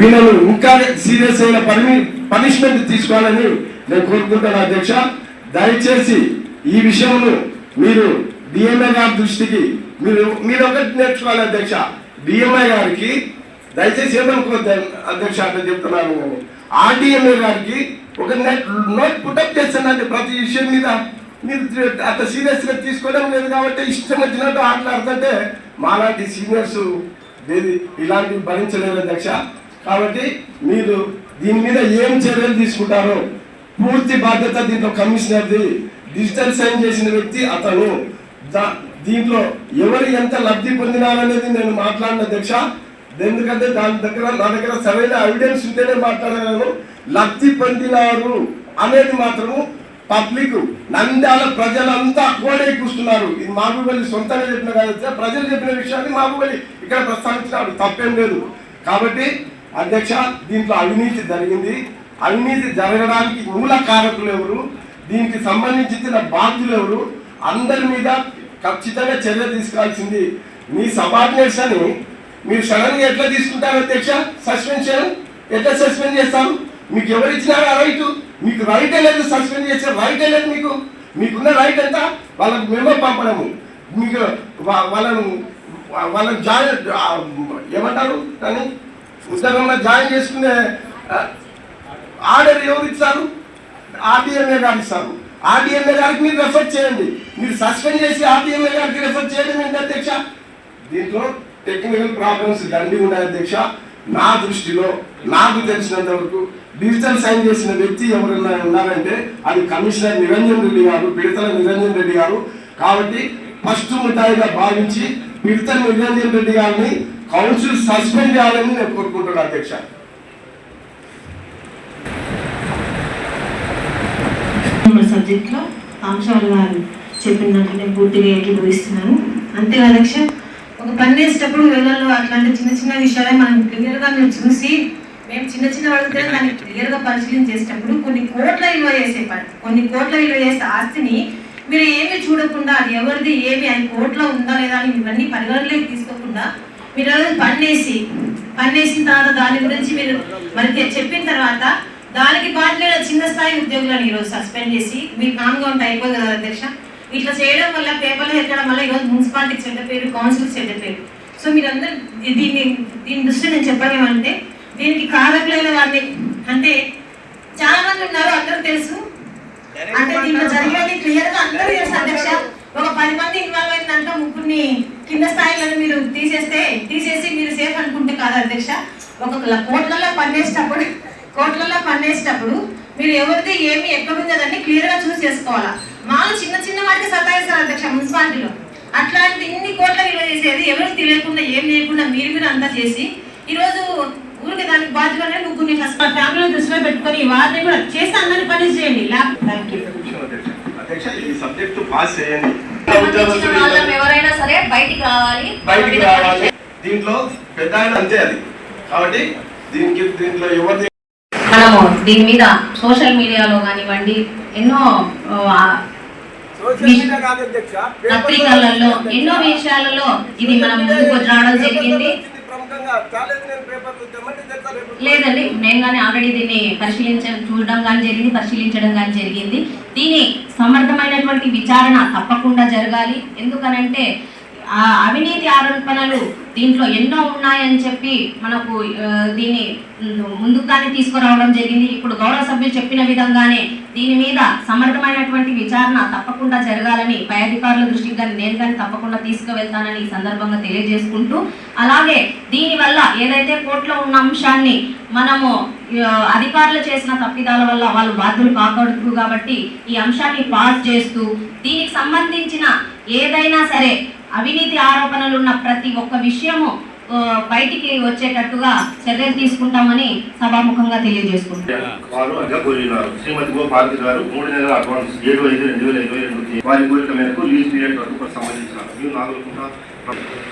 వీళ్ళను ఇంకా సీరియస్ అయిన పని పనిష్మెంట్ తీసుకోవాలని నేను కోరుకుంటాను అధ్యక్ష. దయచేసి ఈ విషయంలో మీరు డిఎంఐ గారి దృష్టికి మీరు మీరు ఒకటి నేర్చుకోవాలి అధ్యక్ష. డిఎంఐ గారికి దయచేసి ఏమనుకోవద్దు అధ్యక్ష అంటే చెప్తున్నాను. నేను ఆర్డిఎంఏ గారికి ఒక నెట్ నోట్ పుటప్ చేస్తానండి ప్రతి విషయం మీద మీరు అంత సీరియస్గా తీసుకోవడం లేదు కాబట్టి ఇష్టం వచ్చినట్టు ఆటలాడుతుంటే మాలాంటి సీనియర్స్ ఇలాంటివి భరించలేదు అధ్యక్ష. కాబట్టి మీరు దీని మీద ఏం చర్యలు తీసుకుంటారో పూర్తి బాధ్యత దీంట్లో కమిషనర్ది డిజిటల్ సైన్ చేసిన వ్యక్తి అతను. దా- దీంట్లో ఎవరు ఎంత లబ్ధి పొందినారనేది నేను మాట్లాడిన అధ్యక్ష ఎందుకంటే దాని దగ్గర నా దగ్గర సరైన ఎవిడెన్స్ ఉంటేనే మాట్లాడగలను. లబ్ధి పొందినారు అనేది మాత్రము పబ్లిక్ నంద్యాల ప్రజలంతా కోడే కూస్తున్నారు ఇది మాబుబలి సొంతంగా చెప్పిన కాదు ప్రజలు చెప్పిన విషయాన్ని మాబుబలి ఇక్కడ ప్రస్తావించినాడు తప్పేం లేదు. కాబట్టి అధ్యక్ష దీంట్లో అవినీతి జరిగింది. అవినీతి జరగడానికి మూల కారకులు ఎవరు? దీనికి సంబంధించిన బాధ్యులు ఎవరు? అందరి మీద ఖచ్చితంగా చర్య తీసుకోవాల్సింది మీ సబార్డినేట్స్ అని. మీరు సడన్గా ఎట్లా తీసుకుంటారు అధ్యక్ష? సస్పెన్షన్? ఎట్లా సస్పెండ్ చేస్తారు? మీకు ఎవరు ఇచ్చినారు ఆ రైట్? మీకు రైట్ లేదు సస్పెండ్ చేసే రైట్ లేదు మీకు. మీకున్న రైట్ ఎంత? వాళ్ళకు మేమే పంపడము. మీకు వాళ్ళను వాళ్ళని జాయిన్ ఏమంటారు కానీ ఉద్యోగంలో జాయిన్ చేసుకునే ఆర్డర్ ఎవరు ఇస్తారు ఆర్డీఎంఏ గారు ఇస్తారు. ఆర్డీఎంఏ గారికి మీరు రెఫర్ చేయండి. మీరు సస్పెండ్ చేసి ఆర్డీఎంఏ గారికి రెఫర్ చేయడం ఏంటి అధ్యక్ష. దీంట్లో టెక్నికల్ ప్రాబ్లమ్స్ దండి ఉన్నాయి అధ్యక్ష. నా దృష్టిలో నాకు తెలిసినంత వరకు డిజిటల్ సైన్ చేసిన వ్యక్తి ఎవరైనా ఉన్నారంటే అది కమిషనర్ నిరంజన్ రెడ్డి గారు పిడతల నిరంజన్ రెడ్డి గారు. కాబట్టి ఫస్ట్ ముఠాయిగా భావించి పిడతల నిరంజన్ రెడ్డి గారిని కౌన్సిల్ సస్పెండ్ చేయాలని నేను కోరుకుంటున్నాను అధ్యక్ష. సబ్జెక్ట్లో అంశాలు గారు చెప్పిన నేను పూర్తిగా ఏకీభవిస్తున్నాను. అంతే అధ్యక్ష? ఒక పని చేసేటప్పుడు వేళల్లో అట్లాంటి చిన్న చిన్న విషయాలే మనం క్లియర్గా మీరు చూసి మేము చిన్న చిన్న అడిగితే దాన్ని క్లియర్గా పరిశీలన చేసేటప్పుడు కొన్ని కోట్ల విలువ చేసే పని కొన్ని కోట్ల విలువ చేసే ఆస్తిని మీరు ఏమి చూడకుండా అది ఎవరిది ఏమి అది కోట్ల ఉందా లేదా అని ఇవన్నీ పరిగణలోకి తీసుకోకుండా మీరు పన్నేసి పన్నేసిన తర్వాత దాని గురించి మీరు మరి చెప్పిన తర్వాత దానికి బాధ్యులైన చిన్న స్థాయి ఉద్యోగులను ఈరోజు సస్పెండ్ చేసి మీరు కామ్గా ఉంటే అయిపోదు కదా అధ్యక్ష? ఇట్లా చేయడం వల్ల పేపర్లు ఎక్కడం వల్ల ఈరోజు మున్సిపాలిటీకి చెడ్డ పేరు కౌన్సిల్ చెడ్డ పేరు. సో మీరందరూ దీన్ని దీని దృష్టి నేను చెప్పడం ఏమంటే దీనికి కారకులైన వారిని అంటే చాలా మంది ఉన్నారు అందరూ తెలుసు. అంటే దీంట్లో జరిగేది క్లియర్గా అందరూ తెలుసు అధ్యక్ష. ఒక పది మంది ఇన్వాల్వ్ అయిన దాంట్లో ముగ్గురిని కింద స్థాయిలో మీరు తీసేస్తే తీసేసి మీరు సేఫ్ అనుకుంటే కాదు అధ్యక్ష. ఒక కోట్లలో పనిచేసేటప్పుడు కోట్లలో పనిచేసేటప్పుడు మీరు ఎవరిది ఏమి ఎక్కడుంది అదని క్లియర్గా చూసి చేసుకోవాలా. మాలు చిన్న చిన్న వాటికి సతాయిస్తారు అధ్యక్ష మున్సిపాలిటీలో. అట్లాంటి ఇన్ని కోట్ల విలువ చేసేది ఎవరికి తెలియకుండా ఏం లేకుండా మీరు మీరు అంతా చేసి ఈ రోజు ఊరికి దానికి బాధ్యత ముగ్గురిని ఫస్ట్ ఫ్యామిలీ దృష్టిలో పెట్టుకొని వారిని కూడా చేసి అందరిని పని చేయండి. ఈ సబ్జెక్టు పాస్ ఎవరైనా సరే బయటికి రావాలి. బయటికి రావాలి. దీంట్లో పెద్ద ఆయన అంతే అది. కాబట్టి దీనికి దీంట్లో మనము దీని మీద సోషల్ మీడియాలో కానివ్వండి ఎన్నో పత్రికలలో ఎన్నో విషయాలలో ఇది మనం ముందుకు రావడం జరిగింది. లేదండి నేను కానీ ఆల్రెడీ దీన్ని పరిశీలించ చూడడం కానీ జరిగింది పరిశీలించడం కానీ జరిగింది. దీని సమర్థమైనటువంటి విచారణ తప్పకుండా జరగాలి. ఎందుకనంటే ఆ అవినీతి ఆరోపణలు దీంట్లో ఎన్నో ఉన్నాయని చెప్పి మనకు దీన్ని ముందుకు కానీ తీసుకురావడం జరిగింది. ఇప్పుడు గౌరవ సభ్యులు చెప్పిన విధంగానే దీని మీద సమర్థమైనటువంటి విచారణ తప్పకుండా జరగాలని పై అధికారుల దృష్టికి కానీ నేను కానీ తప్పకుండా తీసుకువెళ్తానని ఈ సందర్భంగా తెలియజేసుకుంటూ అలాగే దీనివల్ల ఏదైతే కోర్టులో ఉన్న అంశాన్ని మనము అధికారులు చేసిన తప్పిదాల వల్ల వాళ్ళు బాధ్యులు కాకూడదు కాబట్టి ఈ అంశాన్ని పాస్ చేస్తూ దీనికి సంబంధించిన ఏదైనా సరే అవినీతి ఆరోపణలు ఉన్న ప్రతి ఒక్క విషయము బయటికి వచ్చేటట్టుగా చర్యలు తీసుకుంటామని సభాముఖంగా తెలియజేసుకుంటాం వారు అగా కోరినారు శ్రీమతి గో భారతి గారు మూడు నెలల అడ్వాన్స్ ఏడు ఐదు రెండు వేల ఇరవై రెండు వారి కోరిక మేరకు లీజ్ పీరియడ్ వరకు సంబంధించిన మీరు నాలుగు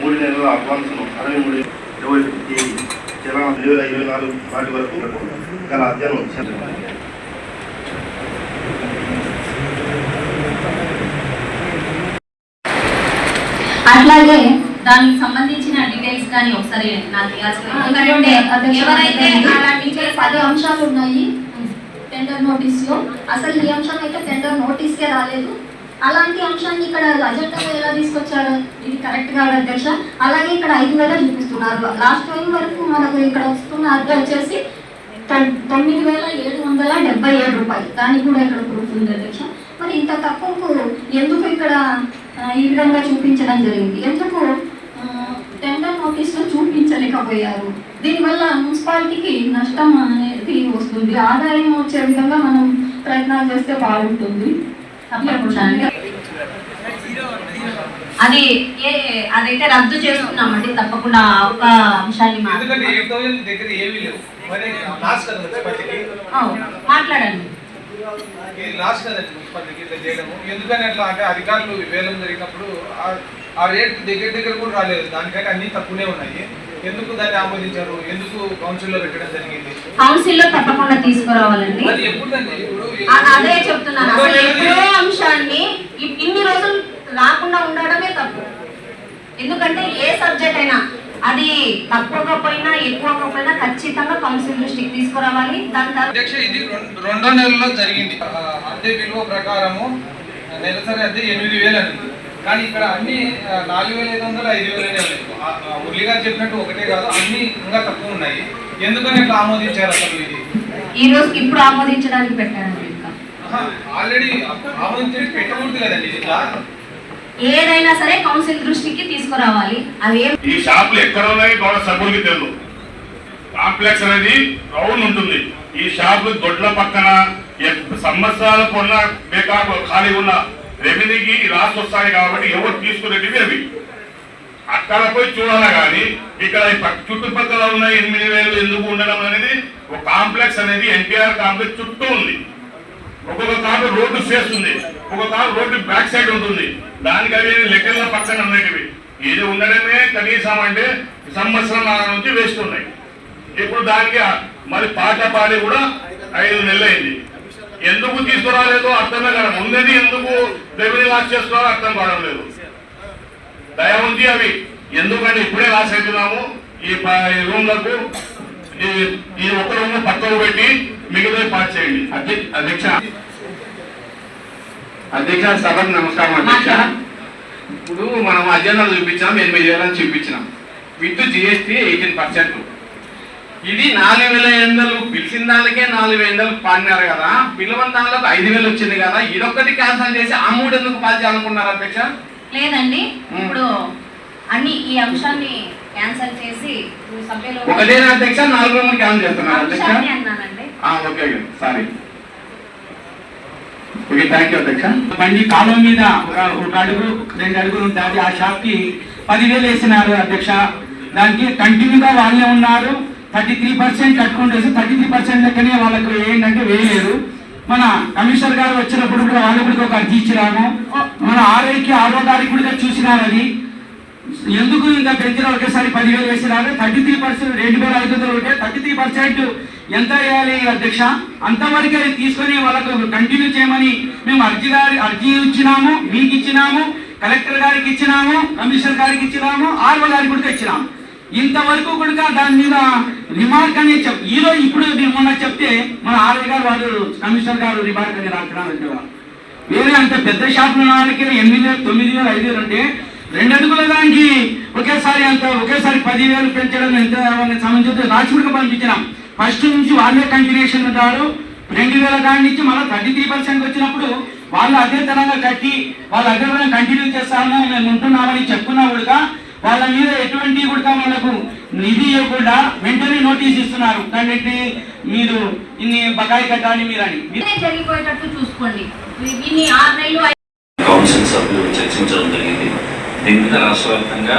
మూడు నెలల అడ్వాన్స్ అరవై మూడు ఇరవై తేదీ జనవరి రెండు వేల ఇరవై నాలుగు నాటి వరకు గల అధ్యయనం. అట్లాగే దానికి సంబంధించిన కానీ ఒకసారి నాకు ఎవరైతే. అలాంటి పది అంశాలు ఉన్నాయి. టెండర్ నోటీస్లో అసలు ఈ అంశం అయితే టెండర్ నోటీస్ కే రాలేదు. అలాంటి అంశాన్ని ఇక్కడ అజెండాలో ఎలా తీసుకొచ్చారు? ఇది కరెక్ట్ కాదు అధ్యక్ష? అలాగే ఇక్కడ ఐదు వేల చూపిస్తున్నారు. లాస్ట్ టైం వరకు మనకు ఇక్కడ వస్తున్న అర్థం వచ్చేసి తొమ్మిది వేల ఏడు వందల డెబ్బై ఏడు రూపాయలు. దానికి కూడా ఇక్కడ ప్రూఫ్ ఉంది అధ్యక్ష. మరి ఇంత తక్కువకు ఎందుకు ఇక్కడ ఈ విధంగా చూపించడం జరిగింది? ఎందుకు నోటీసులో చూపించలేకపోయారు. దీనివల్ల మున్సిపాలిటీకి నష్టం అనేది వస్తుంది. ఆదాయం వచ్చే విధంగా మనం ప్రయత్నాలు చేస్తే బాగుంటుంది. అది ఏ అదైతే రద్దు చేస్తున్నామండి తప్పకుండా ఆ ఒక్క అంశాన్ని మాట్లాడండి. లాస్ట్ కదండి మున్సిపాలిటీకి ఇట్లా చేయడము? ఎందుకని అట్లా? అంటే అధికారులు వేలం జరిగినప్పుడు ఆ- రేట్ దగ్గర దగ్గర కూడా రాలేదు. దానికంటే అన్ని తక్కువనే ఉన్నాయి. ఎందుకు దాన్ని ఆమోదించారు? ఎందుకు కౌన్సిల్లో పెట్టడం జరిగింది? కౌన్సిల్లో తప్పకుండా తీసుకురావాలండి. అది ఎప్పుడండి ఇప్పుడు అదే చెప్తున్నాను. అసలు ఎప్పుడో అంశాన్ని ఇన్ని రోజులు రాకుండా ఉండడమే తప్పు. ఎందుకంటే ఏ సబ్జెక్ట్ అయినా అది తక్కువగా పోయినా ఎక్కువగా పోయినా ఖచ్చితంగా కౌన్సిల్ దృష్టికి తీసుకురావాలి. దాని తర్వాత ఇది రెండో నెలలో జరిగింది. ఆ, అద్దె విలువ ప్రకారము నెలసరి అద్దె ఎనిమిది వేలు అని ఉంది కానీ ఇక్కడ అన్ని నాలుగు వేల ఐదు వందలు ఐదు ఆ, మురళి గారు చెప్పినట్టు ఒకటే కాదు అన్ని ఇంకా తక్కువ ఉన్నాయి. ఎందుకని ఇట్లా ఆమోదించారు అసలు ఇది? ఈ రోజు ఇప్పుడు ఆమోదించడానికి ఇంకా. ఆల్రెడీ ఆమోదించి పెట్టకూడదు కదండి ఇది ఇట్లా? ఏదైనా సరే కౌన్సిల్ దృష్టికి తీసుకురావాలి. అవి ఈ షాపులు ఎక్కడ ఉన్నాయి? గౌరవ సభ్యులకి తెలుసు. కాంప్లెక్స్ అనేది రౌండ్ ఉంటుంది. ఈ షాపులు దొడ్ల పక్కన ఎ- సంవత్సరాల కొన్న బేకార్ ఖాళీ ఉన్న రెవెన్యూకి రాసి వస్తాయి కాబట్టి ఎవరు తీసుకునేటివి అవి. అక్కడ పోయి చూడాలి కానీ ఇక్కడ చుట్టుపక్కల ఉన్న ఎనిమిది వేలు ఎందుకు ఉండడం అనేది ఒక కాంప్లెక్స్ అనేది ఎన్టీఆర్ కాంప్లెక్స్ చుట్టూ ఉంది. ఒక్కొక్క కారు రోడ్డు ఫేస్ ఉంది. ఒక్కొక్క కారు రోడ్డు బ్యాక్ సైడ్ ఉంటుంది. దానికి అవి లెక్కల పక్కన ఉండేటివి. ఇది ఉండడమే కనీసం అంటే సంవత్సరం నుంచి వేస్ట్ ఉన్నాయి. ఇప్పుడు దానికి మరి పాట పాడి కూడా ఐదు నెలలు అయింది ఎందుకు తీసుకురాలేదో? అర్థమే కదా ముందని ఎందుకు రెవెన్యూ లాస్ చేసుకోవాలో అర్థం కావడం లేదు. దయ ఉంది అవి. ఎందుకంటే ఇప్పుడే లాస్ అవుతున్నాము ఈ రూమ్లకు ఈ ఈ ఒక రూమ్ పక్కకు పెట్టి మిగతా పాస్ చేయండి. అధ్య- అధ్యక్ష. అధ్యక్ష సభకు నమస్కారం అధ్యక్ష. ఇప్పుడు మనం అజెండా చూపించాం ఎనిమిది వేలని చూపించినాం. విత్ జిఎస్టీ ఎయిటీన్ పర్సెంట్ ఇది నాలుగు వేల ఎండలు. పిలిచిన దానికే నాలుగు వేల ఎండలు పాడినారు కదా. పిలవని దానిలోకి ఐదు వేలు వచ్చింది కదా. ఇదొక్కటి క్యాన్సల్ చేసి ఆ మూడు ఎందుకు పాస్ చేయాలనుకున్నారు అధ్యక్ష? లేదండి. ఇప్పుడు అన్ని ఈ అంశాన్ని క్యాన్సిల్ చేసి సభ్యులు ఒకటేనా అధ్యక్ష నాలుగు రూములు క్యాన్సల్ చేస్తున్నారు అధ్యక్ష. Okay sorry. Okay thank you అధ్యక్ష. బండి కాలువ మీద ఒక అడుగు రెండు అడుగులు దాటి ఆ షాప్కి పదివేలు వేసినారు అధ్యక్ష. దానికి కంటిన్యూగా వాళ్ళే ఉన్నారు. థర్టీ త్రీ పర్సెంట్ కట్టుకుంటేసి థర్టీ త్రీ పర్సెంట్ లెక్కనే వాళ్ళకు ఏంటంటే వేయలేరు మన కమిషనర్ గారు వచ్చినప్పుడు కూడా వాళ్ళు కూడా ఒక అర్జీ ఇచ్చినాము. మన ఆరోగ్య ఆరో తారీఖు కూడా ఎందుకు ఇంకా పెంచిన ఒకేసారి పదివేలు వేసినారు? థర్టీ త్రీ పర్సెంట్ రెండు వేల ఐదు వందలు ఉంటే థర్టీ త్రీ పర్సెంట్ ఎంత వేయాలి అధ్యక్ష? అంతవరకే తీసుకొని వాళ్ళకు కంటిన్యూ చేయమని మేము అర్జీ గారి అర్జీ ఇచ్చినాము మీకు ఇచ్చినాము కలెక్టర్ గారికి ఇచ్చినాము కమిషనర్ గారికి ఇచ్చినాము ఆర్ఓ గారికి కూడా ఇచ్చినాము. ఇంతవరకు కూడా దాని మీద రిమార్క్ అని చెప్ ఈ రోజు ఇప్పుడు మొన్న చెప్తే మన ఆర్య గారు వాళ్ళు కమిషనర్ గారు రిమార్క్ అని రాకడానికి వేరే అంత పెద్ద షాపుల వాళ్ళకి ఎనిమిది వేలు తొమ్మిది వేలు ఐదు వేలు అంటే రెండు అడుగుల దానికి ఒకేసారి అంత ఒకేసారి పదివేలు పెంచడం ఎంత సంబంధించి రాజకీయ పంపించినాం. ఫస్ట్ నుంచి వాళ్ళే కంటిన్యూషన్ ఉంటారు. రెండు వేల దాని నుంచి మళ్ళీ థర్టీ త్రీ పర్సెంట్ వచ్చినప్పుడు వాళ్ళు అదే తరంగా కట్టి వాళ్ళు దగ్గర కంటిన్యూ చేస్తాము మేము ఉంటున్నామని చెప్పుకున్నా కూడా వాళ్ళ మీద ఎటువంటి కూడా వాళ్ళకు నిధి ఇవ్వకుండా వెంటనే నోటీస్ ఇస్తున్నారు. దానికి మీరు ఇన్ని బకాయి కట్టాలి మీరని. ఇదే జరిగిపోయేటట్టు చూసుకోండి. కౌన్సిల్ సభ్యులు చర్చించడం జరిగింది. దీని మీద రాష్ట్ర వ్యాప్తంగా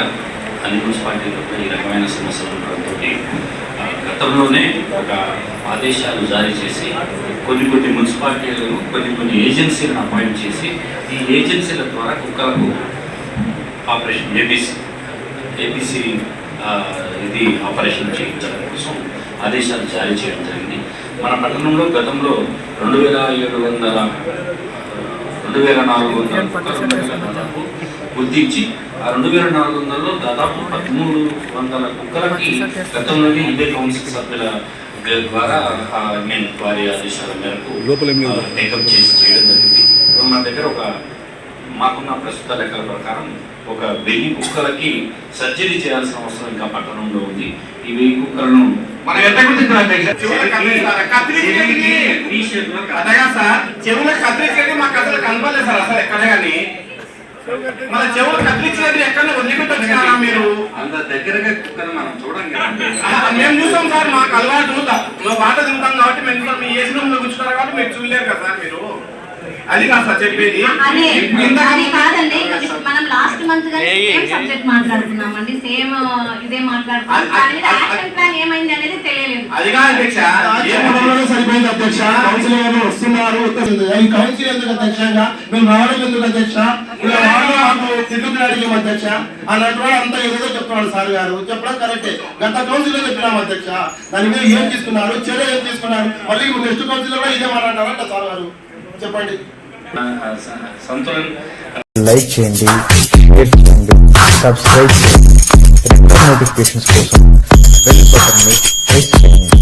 అన్ని మున్సిపాలిటీలకు ఈ రకమైన సమస్యలు ఉండడంతో గతంలోనే ఒక ఆదేశాలు జారీ చేసి కొన్ని కొన్ని మున్సిపాలిటీలను కొన్ని కొన్ని ఏజెన్సీలను అపాయింట్ చేసి ఈ ఏజెన్సీల ద్వారా కుక్కలకు ఆపరేషన్ ఏబీసీ ఏబీసీ ఇది ఆపరేషన్ చేయించడం కోసం ఆదేశాలు జారీ చేయడం జరిగింది. మన పట్టణంలో గతంలో రెండు వేల ఏడు వందల రెండు వేల నాలుగు వందల గుర్తించి ఆ రెండు వేల నాలుగు వందలలో దాదాపు పదమూడు వందల కుక్కలకి గతంలోనే ఇదే కౌన్సిల్ సభ్యుల ద్వారా నేను వారి ఆదేశాల మేరకు టేకప్ చేసి చేయడం జరిగింది. మన దగ్గర ఒక మాకున్న ప్రస్తుత లెక్కల ప్రకారం ఒక వెయ్యి కుక్కలకి సర్జరీ చేయాల్సిన అవసరం ఇంకా పట్టణంలో ఉంది. ఈ వెయ్యి కుక్కలను మనం ఎంత? కత్తిరించేది అదగా సార్ అసలు కనపడలేదు సార్ అసలు ఎక్కడ కానీ. మన చెవులు ఎక్కడ వదిలిపెట్టచ్చు కదా మీరు? అంత దగ్గరగా కుక్కను మనం చూడం కదా. ఆ, మేము చూసాం సార్ మాకు అలవాటు మా బాట తింటాం కాబట్టి మేము. మీ ఏసీ రూమ్లో కూర్చున్నారు కాబట్టి మీరు చూడలేరు కదా సార్ మీరు. అది కాదు సార్ చెప్పేది. అదే. కాదండి మనం లాస్ట్ మంత్ సేమ్ సబ్జెక్ట్ ఇదే మాట్లాడుతున్నాం. కానీ యాక్షన్ ప్లాన్ ఏమైంది అనేది తెలియలేదు. అది కాదు అధ్యక్ష. ఏమో ఏమనడంలో సరిపోయింది అధ్యక్ష. కౌన్సిల్ గారు వస్తున్నారు. ఈ కౌన్సిల్ ఎందుకు అధ్యక్షంగా మేము రావడం ఎందుకు అధ్యక్ష? ఇలా వాళ్ళు మాకు తిరుగుతున్న అడిగాం అధ్యక్ష? అన్నట్టు వాడు అంతా ఏదో చెప్తున్నాడు సార్ గారు. చెప్పడం కరెక్టే. గత కౌన్సిల్లో చెప్పినాం అధ్యక్ష. దాని మీద ఏం తీసుకున్నారు? చర్య ఏం తీసుకున్నారు? మళ్ళీ నెక్స్ట్ కౌన్సిల్ కూడా ఇదే మాట్లాడారంట సార్ గారు. చెప్పండి. సంతులన్ లైక్ చేయండి షేర్ చేయండి సబ్స్క్రైబ్ చేయండి. నోటిఫికేషన్స్ కోసం బెల్ బటన్ని ప్రెస్ చేయండి.